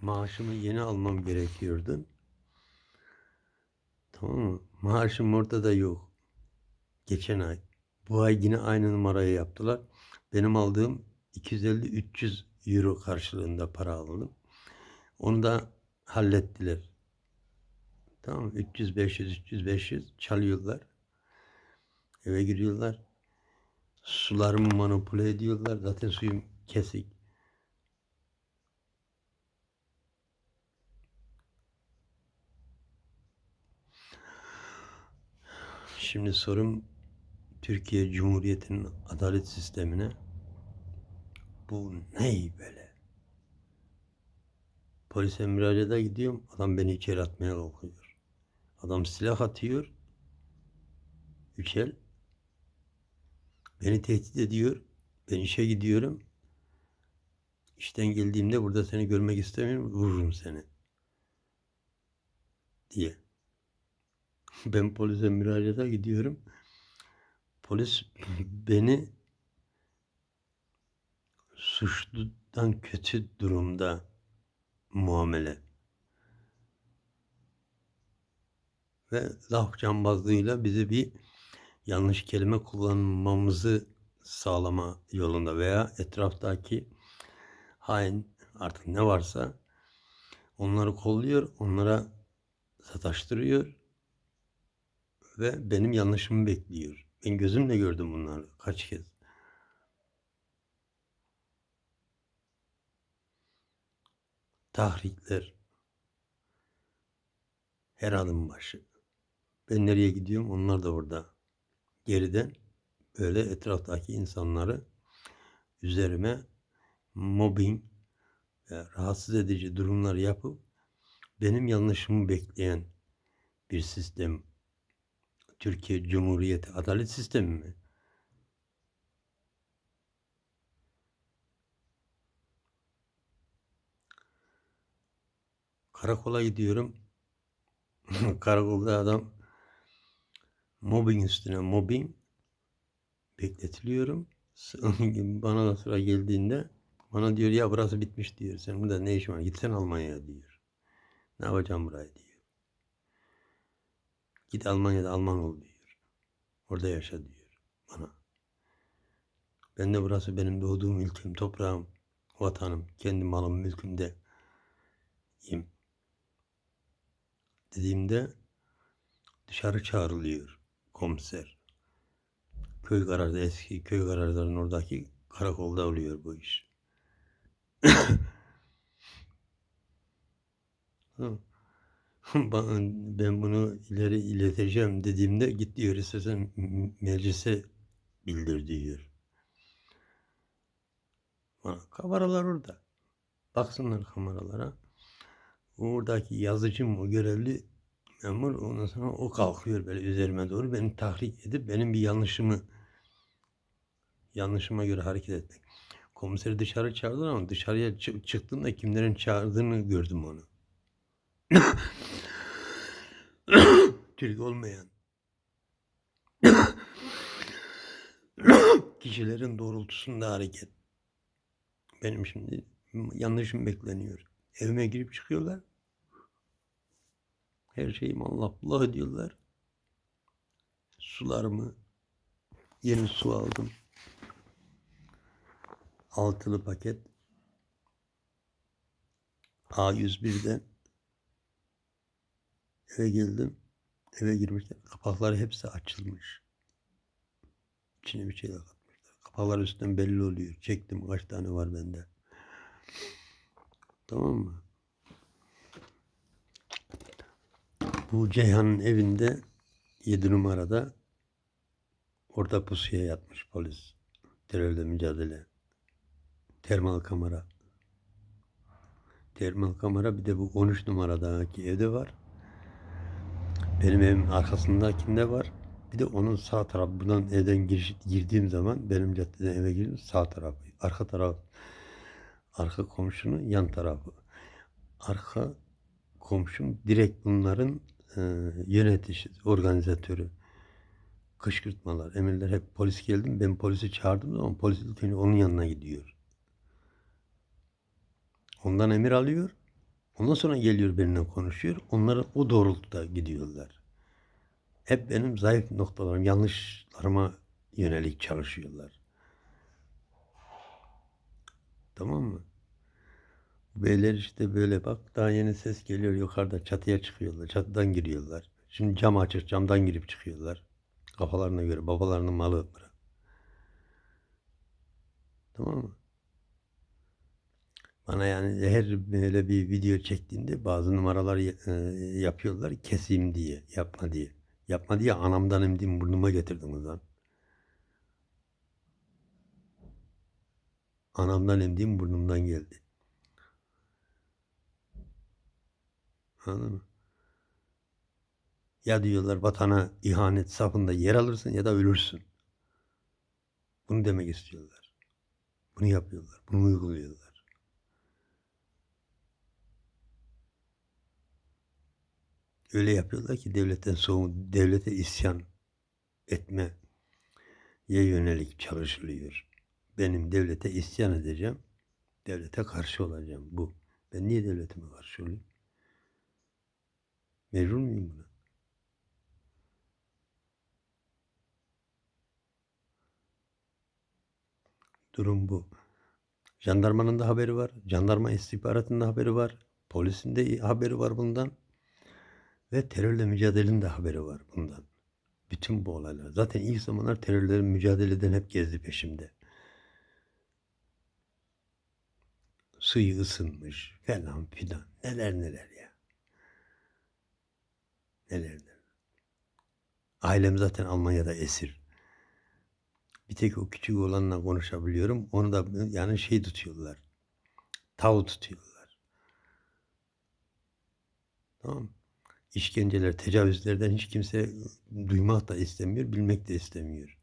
maaşımı yeni almam gerekiyordu. Tamam mı? Maaşım ortada yok. Geçen ay. Bu ay yine aynı numarayı yaptılar. Benim aldığım 250-300 euro karşılığında para aldım. Onu da hallettiler. Tamam mı? 300, 500, 300, 500 çalıyorlar. Eve giriyorlar. Sularımı manipüle ediyorlar. Zaten suyum kesik. Şimdi sorum Türkiye Cumhuriyeti'nin adalet sistemine bu ney böyle? Polise müracaata gidiyorum. Adam beni içeri atmaya kalkıyor. Adam silah atıyor. Üç el. Beni tehdit ediyor. Ben işe gidiyorum. İşten geldiğimde burada seni görmek istemiyorum. Vururum seni. Diye. Ben polise müracaata gidiyorum. Polis beni suçludan kötü durumda muamele ve laf cambazlığıyla bizi bir yanlış kelime kullanmamızı sağlama yolunda veya etraftaki hain artık ne varsa onları kolluyor, onlara sataştırıyor ve benim yanlışımı bekliyor. Ben gözümle gördüm bunları kaç kez. Tahrikler. Her adım başı. Ben nereye gidiyorum onlar da orada. Geriden böyle etraftaki insanları üzerime mobbing ve rahatsız edici durumlar yapıp benim yanlışımı bekleyen bir sistem Türkiye Cumhuriyeti adalet sistemi mi? Karakola gidiyorum. Karakolda adam mobbing üstüne mobbing bekletiliyorum. Bana da sıra geldiğinde bana diyor ya burası bitmiş diyor. Sen burada ne işin var? Gitsen Almanya'ya diyor. Ne yapacağım burayı diyor. Git Almanya'da Alman ol diyor. Orada yaşa diyor bana. Ben de burası benim doğduğum ülkem, toprağım, vatanım, kendi malım, mülkümde yim. Dediğimde dışarı çağrılıyor komiser. Köy garajda eski köy garajlarının oradaki karakolda oluyor bu iş. Hı. Ben bunu ileri ileteceğim dediğimde git diyor istersen meclise bildir diyor. Kameralar orada. Baksınlar kameralara. Oradaki yazıcım o görevli memur ondan sonra o kalkıyor böyle üzerime doğru beni tahrik edip benim bir yanlışımı yanlışıma göre hareket etmek. Komiseri dışarı çağırdılar ama dışarıya çı- çıktığımda kimlerin çağırdığını gördüm onu. Türk olmayan kişilerin doğrultusunda hareket. Benim şimdi yanlışım bekleniyor. Evime girip çıkıyorlar. Her şeyimi Allah Allah ediyorlar. Sularımı yeni su aldım. Altılı paket. A101'den eve geldim. Eve girmişler. Kapakları hepsi açılmış. İçine bir şeyler katmışlar. Kapaklar üstten belli oluyor. Çektim kaç tane var bende. Tamam mı? Bu Ceyhan'ın evinde 7 numarada orada pusuya yatmış polis. Terörle mücadele. Termal kamera. Termal kamera bir de bu 13 numaradaki evde var. Benim evimin arkasındakinde var. Bir de onun sağ tarafı. Buradan evden giriş, girdiğim zaman benim caddeden eve girdiğim sağ tarafı. Arka taraf. Arka komşunun yan tarafı. Arka komşum direkt bunların e, yöneticisi, organizatörü. Kışkırtmalar, emirler hep polis geldim. Ben polisi çağırdım zaman polis ilk onun yanına gidiyor. Ondan emir alıyor. Ondan sonra geliyor benimle konuşuyor. Onlar o doğrultuda gidiyorlar. Hep benim zayıf noktalarım, yanlışlarıma yönelik çalışıyorlar. Tamam mı? Beyler işte böyle bak daha yeni ses geliyor yukarıda çatıya çıkıyorlar. Çatıdan giriyorlar. Şimdi cam açık camdan girip çıkıyorlar. Kafalarına göre babalarının malı bırak. Tamam mı? Bana yani her böyle bir video çektiğinde bazı numaralar e, yapıyorlar keseyim diye, yapma diye. Yapma diye anamdan emdiğim burnuma getirdiniz lan. Anamdan emdiğim burnumdan geldi. Anladın mı? Ya diyorlar vatana ihanet safında yer alırsın ya da ölürsün. Bunu demek istiyorlar. Bunu yapıyorlar. Bunu uyguluyorlar. Öyle yapıyorlar ki devletten soğun, devlete isyan etmeye yönelik çalışılıyor. Benim devlete isyan edeceğim. Devlete karşı olacağım. Bu. Ben niye devletime karşı olayım? Mecbur muyum buna? Durum bu. Jandarmanın da haberi var. Jandarma istihbaratının da haberi var. Polisin de haberi var bundan. Ve terörle mücadelenin de haberi var bundan. Bütün bu olaylar. Zaten ilk zamanlar terörle mücadeleden hep gezdi peşimde. Suyu ısınmış falan filan. Neler neler ya. Neler neler. Ailem zaten Almanya'da esir. Bir tek o küçük olanla konuşabiliyorum. Onu da yani şey tutuyorlar. Tav tutuyorlar. Tamam? İşkenceler, tecavüzlerden hiç kimse duymak da istemiyor, bilmek de istemiyor.